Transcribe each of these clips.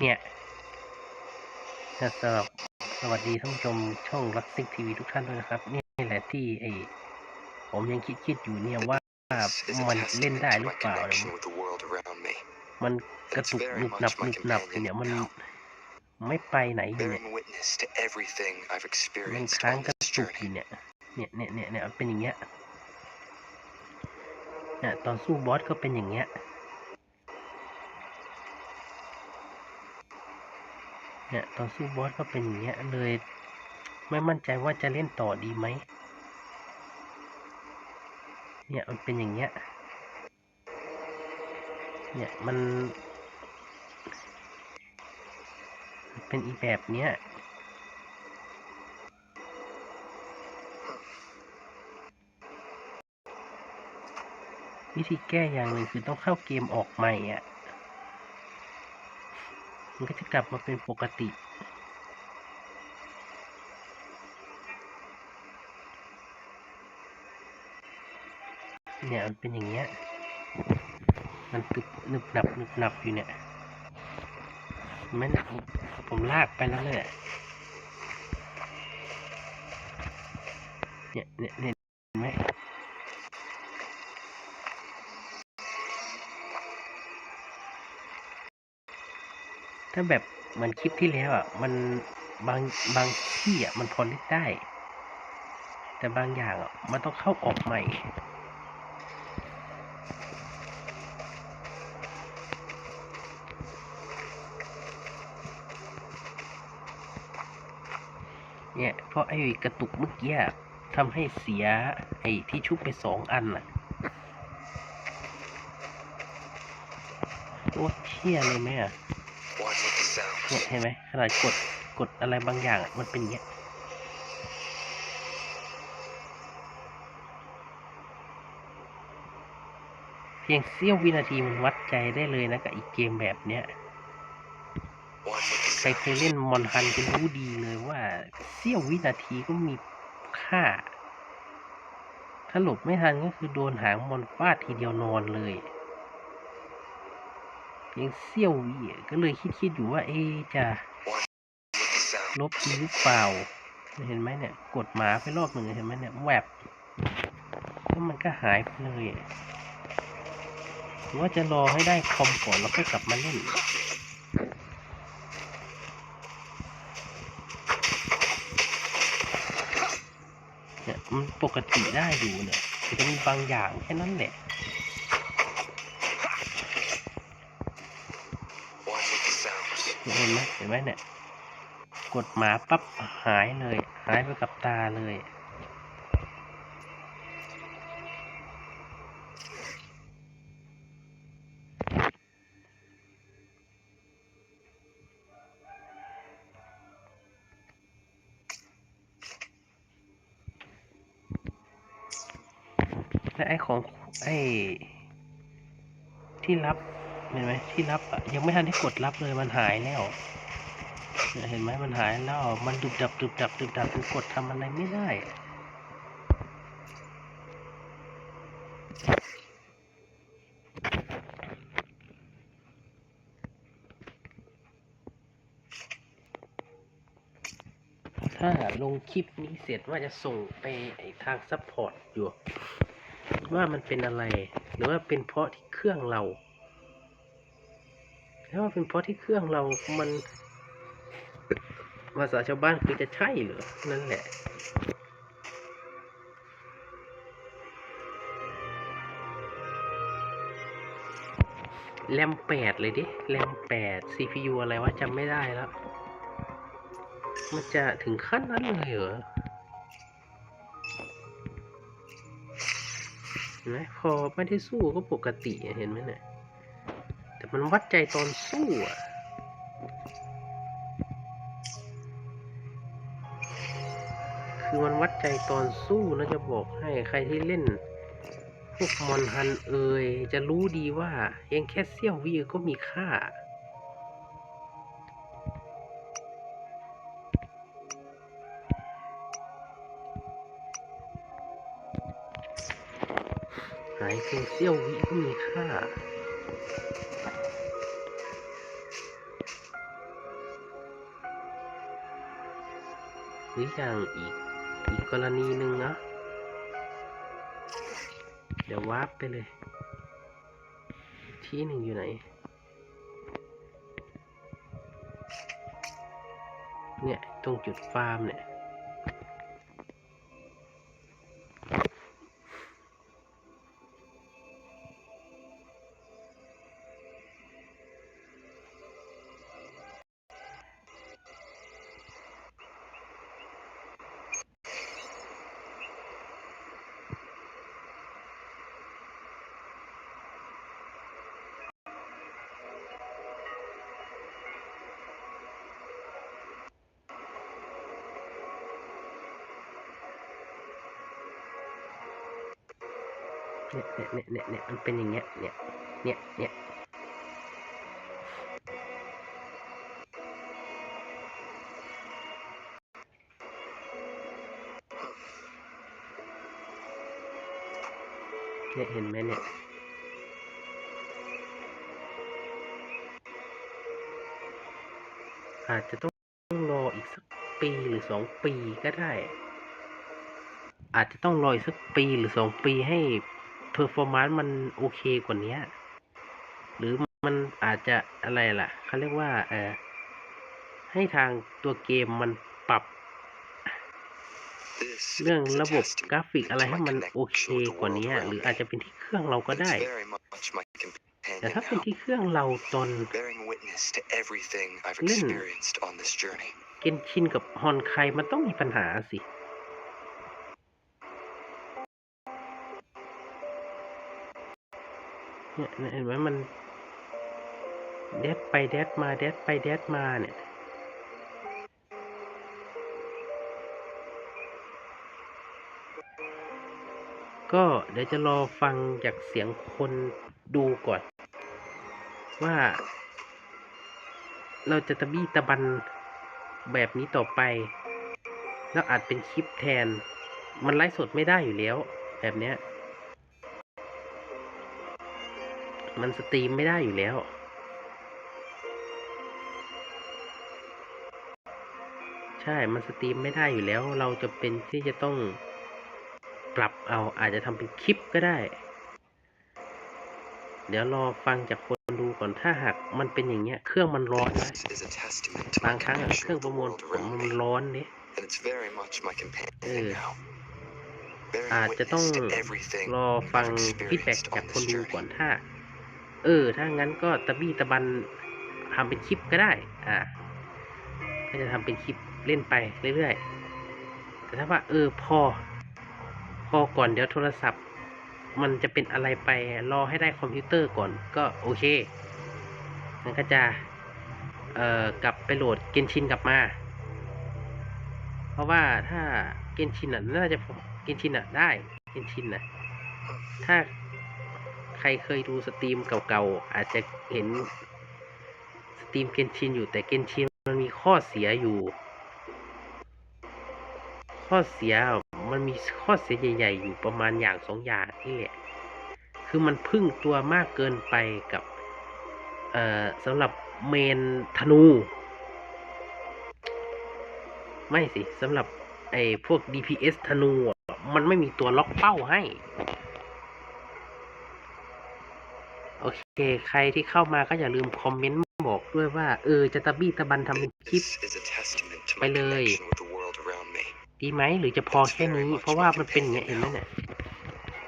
เนี่ยสำหรับสวัสดีท่านผู้ชมช่องรักซิกทีวีทุกท่านด้วยนะครับนี่แหละที่ไอผมยังคิดคิดอยู่เนี่ยว่ามันเล่นได้หรือเปล่าเนี่ยมันกระตุกหนุบหนับหนุบหนับเนี่ยมันไม่ไปไหนอยู่เนี่ยมันค้างกระตุกอยู่เนี่ยเนี่ยเนี่ยเนี่ยเป็นอย่างเงี้ยเนี่ยตอนสู้บอสก็เป็นอย่างเงี้ย เนี่ยตอนสู้บอสก็เป็นอย่างเงี้ยเลย ไม่มั่นใจว่าจะเล่นต่อดีไหมเนี่ยมันเป็นอย่างเงี้ยเนี่ยมันเป็นอีแบบเนี้ยวิธีแก้อย่างหนึ่งคือต้องเข้าเกมออกใหม่อะ มันก็จะกลับมาเป็นปกติ เนี่ยมันเป็นอย่างเงี้ย มันตึบหนึบหนับหนึบหนับอยู่เนี่ยเห็นไมันผมลากไปแล้วเนี่ยเนี่ยเนี่ยเนี่ยเห็นไหม ถ้าแบบเหมือนคลิปที่แล้วอะ มันบางบางที่อะมันพอเล่นได้ แต่บางอย่างอะมันต้องเข้าออกใหม่ เนี่ยเพราะไอ้กระตุกเมื่อกี้ทำให้เสียไอ้ที่ชุบไปสองอันน่ะโอ้เชี่ยเลยไหมอะ Watch what the sound. เนี่ยเห็นไหมขนาดกดกดอะไรบางอย่างมันเป็นอย่างเงี้ยเพียงเสี้ยววินาทีมันวัดใจได้เลยนะกับอีกเกมแบบเนี้ยใครเคยเล่นมอนฮันจะรู้ดีเลยว่าเสี้ยววินาทีก็มีค่า ถ้าหลบไม่ทันก็คือโดนหางมอนฟาดทีเดียวนอนเลย ยงเสี้ยววิอะก็เลยคิดคิดๆอยู่ว่าเอจะลบดีหรือเปล่า เห็นไหมเนี่ย กดหมาไปรอบหนึ่งเห็นไหมเนี่ยแวบแล้วมันก็หายไปเลยหรือว่าจะรอให้ได้คอมก่อนแล้วค่อยกลับมาเล่นเนี่ยมันปกติได้อยู่เนี่ยแต่จะมีบางอย่างแค่นั้นแหละ เห็นไหมเห็นไหมเนี่ย กดหมาปั๊บหายเลย หายไปกับตาเลย และไอ้ของไอ้ที่รับ เห็นไหมที่รับอะยังไม่ทันได้กดรับเลยมันหายแล้วเห็นไหมมันหายแล้วมันดุบดับดุบดับดุบดับมันกดทำอะไรไม่ได้ถ้าลงคลิปนี้เสร็จว่าจะส่งไปไทางซัพพอร์ตอยู่ ว่ามันเป็นอะไร หรือว่าเป็นเพราะที่เครื่องเรา ถ้าว่าเป็นเพราะที่เครื่องเรา มันภาษาชาวบ้านคือจะใช่เหรอนั่นแหละแรมแปดเลยดิแรมแปด CPU อะไรวะจำไม่ได้แล้ว มันจะถึงขั้นนั้นเลยเหรอนไหมพอไม่ได้สู้ก็ปกติเห็นไหมเนี่ย มันวัดใจตอนสู้อะคือมันวัดใจตอนสู้นะจะบอกให้ใครที่เล่น พวกมอนฮันเอยจะรู้ดีว่ายังแค่เสี้ยววิก็มีค่าหายเพียงเสี้ยววิก็มีค่า หรืออย่างอีก อีกกรณีหนึ่งนะ เดี๋ยววาร์ปไปเลย ที่หนึ่งอยู่ไหน เนี่ย ตรงจุดฟาร์มเนี่ย เนี่ยเนี่ยเนี่ยเนี่ยเนี่ยมันเป็นอย่างเงี้ยเนี่ยเนี่ยเนี่ยเนี่ยเห็นไหมเนี่ยอาจจะต้องรออีกสักปีหรือสองปีก็ได้ อาจจะต้องรออีกสักปีหรือสองปีให้ อร์ฟอร์มานซ์มันโอเคกว่านี้หรือมันอาจจะอะไรล่ะเขาเรียกว่าเออให้ทางตัวเกมมันปรับ This เรื่อง is a ระบบ testament กราฟิกอะไร to ให้ my มันโอเค connection with the กว่านี้ world หรือ around อาจ me. จะเป็นที่เครื่องเราก็ได้ It's very much my companion แต่ถ้าเป็น now, ที่เครื่องเราตอน bearing witness to everything I've Lin. experienced on this journey. เกนชินกับฮอนไคมันต้องมีปัญหาสิ เนี่ยเห็นไหมมันเด็ดไปเด็ดมาเด็ดไปเด็ดมาเนี่ยก็เดี๋ยวจะรอฟังจากเสียงคนดูก่อน ว่า เราจะตะบี้ตะบันแบบนี้ต่อไป แล้วอาจเป็นคลิปแทน มันไลฟ์สดไม่ได้อยู่แล้ว แบบเนี้ย มันสตรีมไม่ได้อยู่แล้ว ใช่ มันสตรีมไม่ได้อยู่แล้ว เราจะเป็นที่จะต้องปรับเอาอาจจะทำเป็นคลิปก็ได้ เดี๋ยวรอฟังจากคนดูก่อนถ้าหากมันเป็นอย่างเงี้ย เครื่องมันร้อนนะบางครั้งเครื่องประมวลผลมันร้อนเนี่ย and it's very much my companion Ừ. now. Bearing อาจจะต้องรอฟังฟีดแบ็จากคนดูก่อนถ้า เออ ถ้างั้นก็ตะบี้ตะบันทำเป็นคลิปก็ได้ อ่า ก็จะทำเป็นคลิปเล่นไปเรื่อยๆ แต่ถ้าว่า เออ พอ พอก่อนเดี๋ยวโทรศัพท์ มันจะเป็นอะไรไป รอให้ได้คอมพิวเตอร์ก่อน ก็โอเคงั้นก็จะ เอ่อ กลับไปโหลดเกนชินกลับมา เพราะว่าถ้าเกนชินอะ น่าจะพอเกนชินอะได้ เกนชินอะ ถ้า ใครเคยดูสตรีมเก่าๆ อาจจะเห็นสตรีมเกนชินอยู่แต่เกนชินมันมีข้อเสียอยู่ ข้อเสียมันมีข้อเสียใหญ่ๆ อยู่ประมาณอย่างสองอย่างนี่แหละ คือมันพึ่งตัวมากเกินไปกับ เอ่อสำหรับเมนธนู ไม่สิสำหรับไอ้พวก DPS ธนูมันไม่มีตัวล็อกเป้าให้ โอเค ใครที่เข้ามาก็อย่าลืมคอมเมนต์บอกด้วยว่า เออ จะตะบี้ตะบันทำเป็นคลิป This is a testament to my ไปเลย connection with the world around me. ดีไหมหรือจะพอแค่นี้ เพราะว่ามันเป็นอย่างเงี้ยเห็นไหมเนี่ย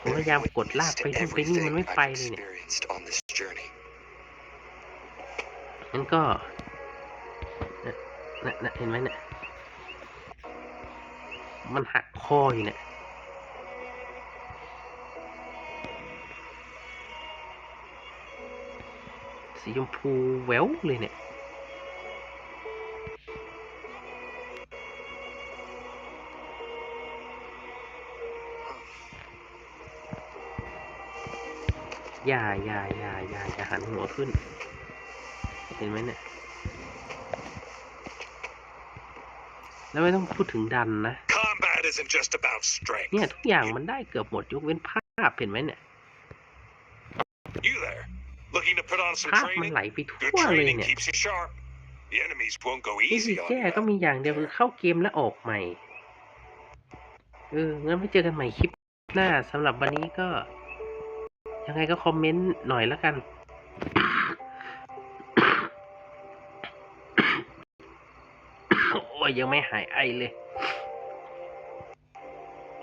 ผมพยายามกดลากไปนู่นไปนี่มันไม่ไปเลยเนี่ย experienced on this journey. งั้นก็นะนะนะเห็นไหมเนี่ยมันหักคออยู่เนี่ย สีชมพูแหววเลยเนี่ย อย่าอย่าอย่าอย่าอย่าหันหัวขึ้น เห็นไหมเนี่ย แล้วไม่ต้องพูดถึงดันนะ Combat isn't just about strength. เนี่ย ทุกอย่างมันได้เกือบหมดยกเว้นภาพ เห็นไหมเนี่ย You there? Looking to put on some ภาพมัน training? ไหลไปทั่ Good วเลย training เนี่ย keeps you sharp. The enemies won't go วิธี easy on แก้ก็ you. มีอย่างเดียวคือเข้าเกมแล้วออกใหม่ เออ งั้นไปเจอกันใหม่คลิปหน้าสำหรับวันนี้ก็ ยังไงก็คอมเมนต์หน่อยแล้วกัน โอ้ยยังไม่หายไอเลย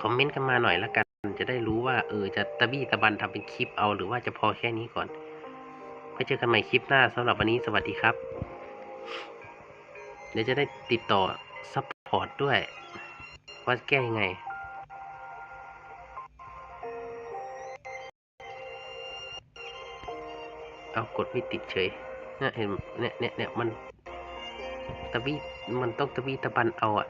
คอมเมนต์กันมาหน่อยแล้วกัน จะได้รู้ว่า เออ จะตะบี้ตะบันทำเป็นคลิปเอาหรือว่าจะพอแค่นี้ก่อนไว้ เจอกันใหม่คลิปหน้าสำหรับวันนี้สวัสดีครับเดี๋ยวจะได้ติดต่อซัพพอร์ตด้วย ว่าแก้ยังไงเอากดไม่ติดเฉยเนี่ยเห็นเนี่ยเนี่ยเนี่ยมันตะบี้มันต้องตะบี้ตะบันเอาอะ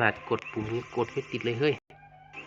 นาดกดปุ่มนี้กดไม่ติดเลยเฮ้ย